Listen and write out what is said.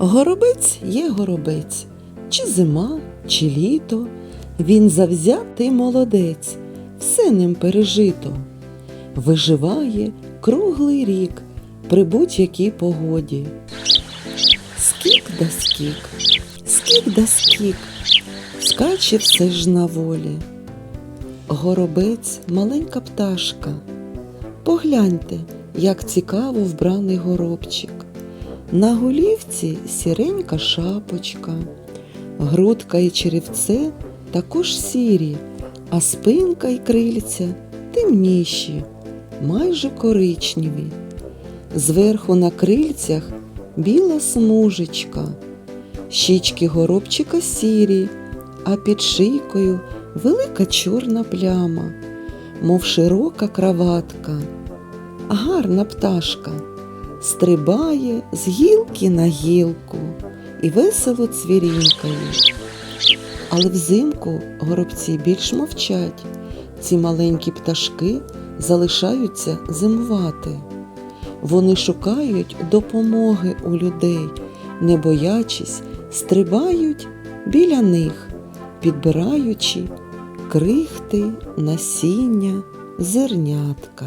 Горобець є горобець, чи зима, чи літо. Він завзятий молодець, все ним пережито. Виживає круглий рік при будь-якій погоді. Скік да скік, скік да скік, скаче все ж на волі. Горобець маленька пташка. Погляньте, як цікаво вбраний горобчик. На голівці сіренька шапочка, грудка і черевце також сірі, а спинка й крильця темніші, майже коричневі. Зверху на крильцях біла смужечка, щічки горобчика сірі, а під шийкою велика чорна пляма, мов широка краватка. Гарна пташка стрибає з гілки на гілку і весело цвірінькає. Але взимку горобці більш мовчать. Ці маленькі пташки залишаються зимувати. Вони шукають допомоги у людей, не боячись, стрибають біля них, підбираючи крихти, насіння, зернятка.